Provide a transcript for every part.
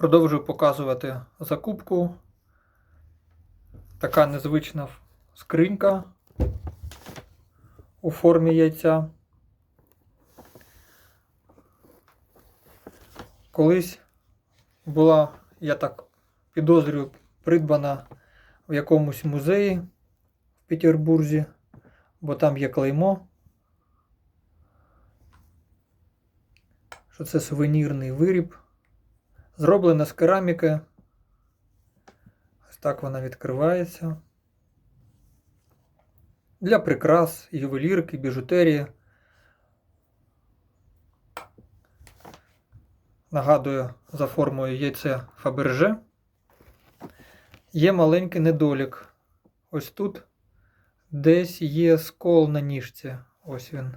Продовжую показувати закупку. Така незвична скринька у формі яйця. Колись була, я так підозрюю, придбана в якомусь музеї в Петербурзі, бо там є клеймо, що це сувенірний виріб. Зроблена з кераміки. Ось так вона відкривається. Для прикрас, ювелірки, біжутерії. Нагадую, за формою яйце Фаберже. Є маленький недолік. Ось тут десь є скол на ніжці. Ось він.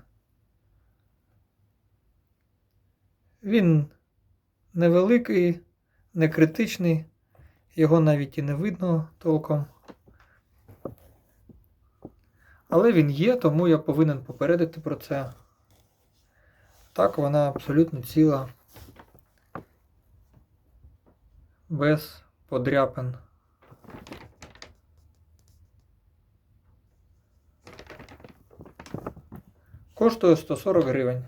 Він невеликий, не критичний, його навіть і не видно толком. Але він є, тому я повинен попередити про це. Так, вона абсолютно ціла, без подряпин. Коштує 140 гривень.